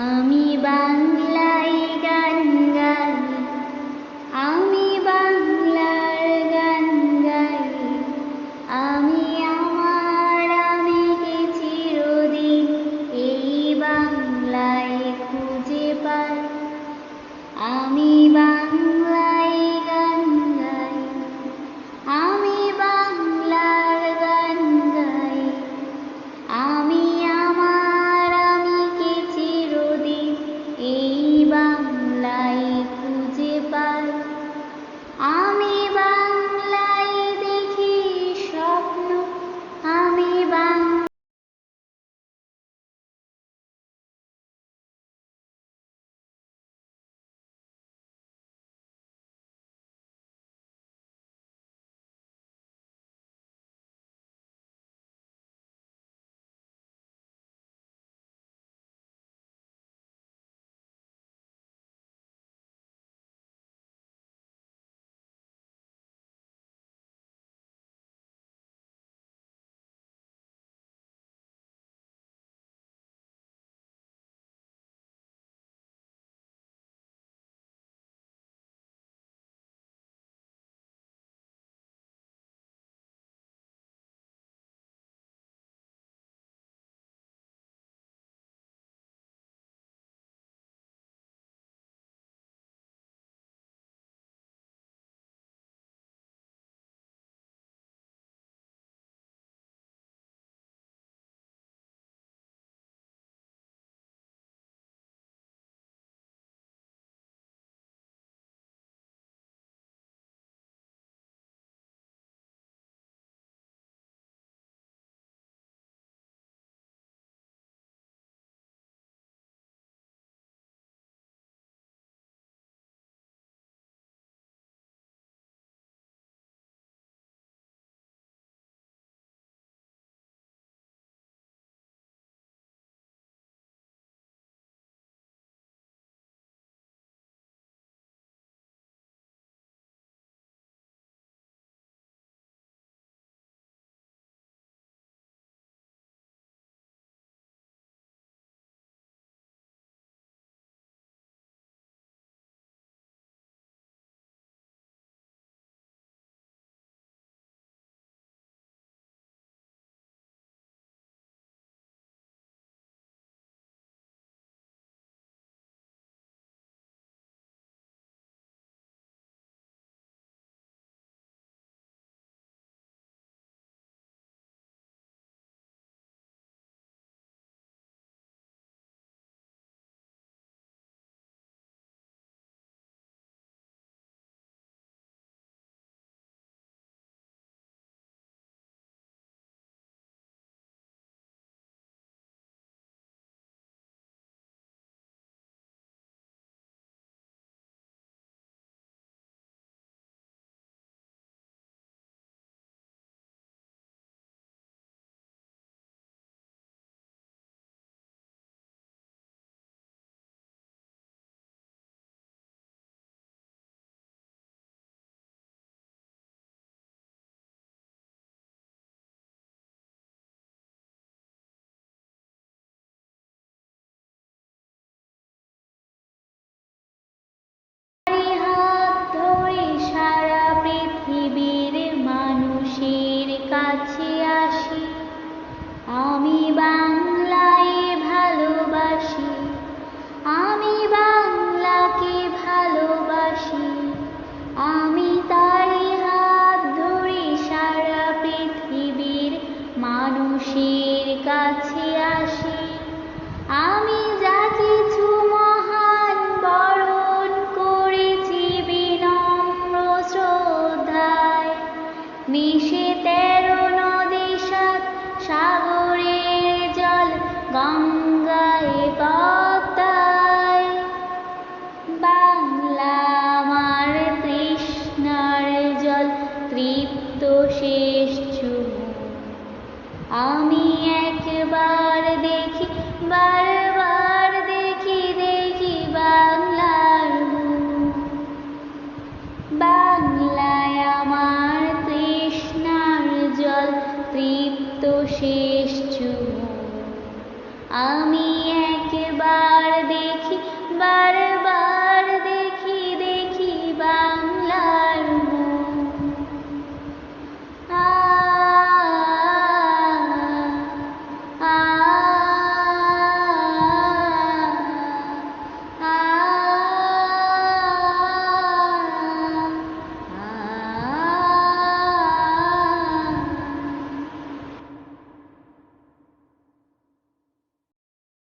আমি বাংলা শেষ আমি একবার দেখি, বারবার দেখি দেখি বাংলার বাংলায় আমার তৃষ্ণার জল তৃপ্ত শেষ চুমু আমি একবার দেখি বার